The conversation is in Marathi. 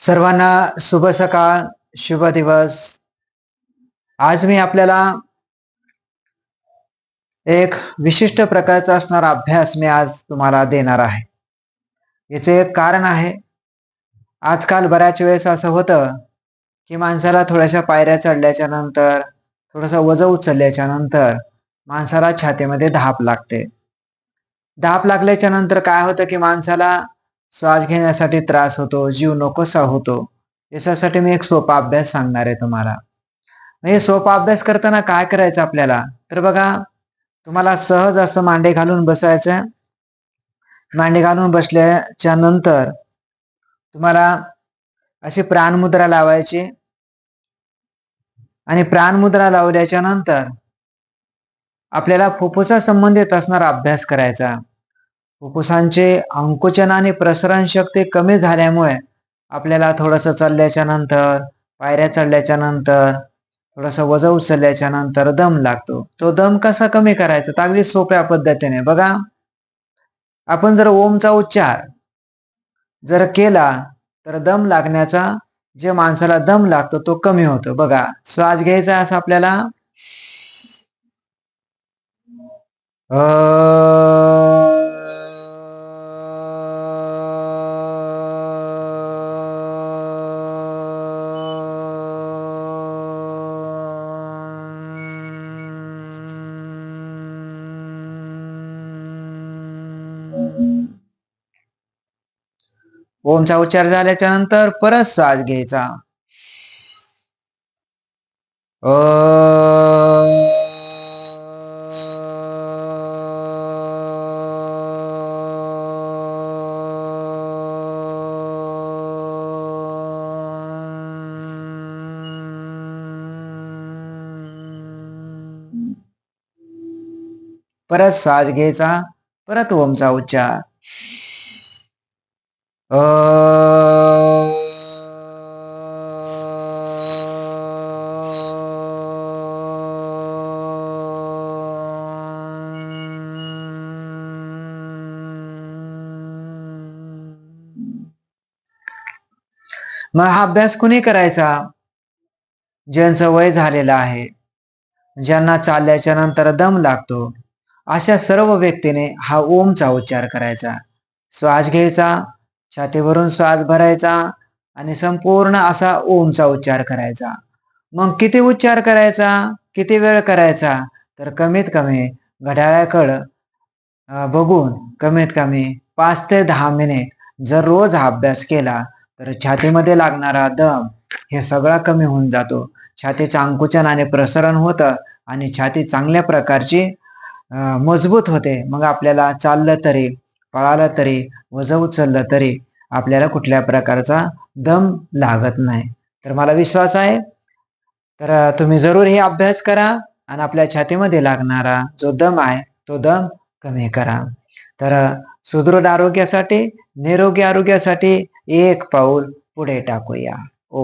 सर्वांना शुभ सकाळ शुभ दिवस. आज मी आपल्याला एक विशिष्ट प्रकारचा असणारा अभ्यास मी आज तुम्हाला देणार आहे. याचे एक कारण आहे आजकाल बऱ्याच वेळेस असं होतं की माणसाला थोड्याशा पायऱ्या चढल्याच्या नंतर थोडंसं वजन उचलल्याच्या नंतर माणसाला छातीमध्ये धाप लागते. दाप लागल्याच्या नंतर काय होतं की माणसाला श्वास घेण्यासाठी त्रास होतो जीव नकोसा होतो. याच्यासाठी मी एक सोपा अभ्यास सांगणार आहे तुम्हाला. हे सोपा अभ्यास करताना काय करायचं आपल्याला? तर बघा तुम्हाला सहज असं मांडे घालून बसायचं मांडे घालून बसल्याच्या नंतर तुम्हाला अशी प्राणमुद्रा लावायची. आणि प्राणमुद्रा लावल्याच्या नंतर आपल्याला फुफ्फुसा संबंधित असणारा अभ्यास करायचा. फुफ्फुसांचे अंकुचन आणि प्रसरण शक्ती कमी झाल्यामुळे आपल्याला थोडंसं चालल्याच्या नंतर पायऱ्या चढल्याच्या नंतर थोडंसं वजन उचलल्याच्या नंतर दम लागतो. तो दम कसा कमी करायचा? तर अगदी सोप्या पद्धतीने. बघा आपण जर ओमचा उच्चार जर केला तर दम लागण्याचा जे माणसाला दम लागतो तो कमी होतो. बघा श्वास घ्यायचा असं आपल्याला ओमचा उच्चार झाल्याच्यानंतर परत श्वास घ्यायचा. अ परत श्वास घ्यायचा परत ओमचा उच्चार. मग हा अभ्यास कुणी करायचा? ज्यांचं वय झालेलं आहे. ज्यांना चालल्याच्या नंतर दम लागतो. अशा सर्व व्यक्तीने हा ओमचा उच्चार करायचा. श्वास घ्यायचा छातीवरून श्वास भरायचा आणि संपूर्ण असा ओमचा उच्चार करायचा. मग किती उच्चार करायचा किती वेळ करायचा तर कमीत कमी घड्याळाकडं बघून कमीत कमी पाच ते दहा मिनिट जर रोज हा अभ्यास केला तर छातीमध्ये लागणारा दम हे सगळा कमी होऊन जातो. छातीचं अंकुचन आणि प्रसरण होतं आणि छाती चांगल्या प्रकारची मजबूत होते. मग आपल्याला चाललं तरी पळालं तरी वजन उचललं तरी आपल्याला कुठल्या प्रकारचा दम लागत नाही. तर मला विश्वास आहे. तर तुम्ही जरूर हे अभ्यास करा आणि आपल्या छातीमध्ये लागणारा जो दम आहे तो दम कमी करा. तर सुदृढ आरोग्यासाठी निरोगी आरोग्यासाठी एक पाऊल पुढे टाकूया. ओ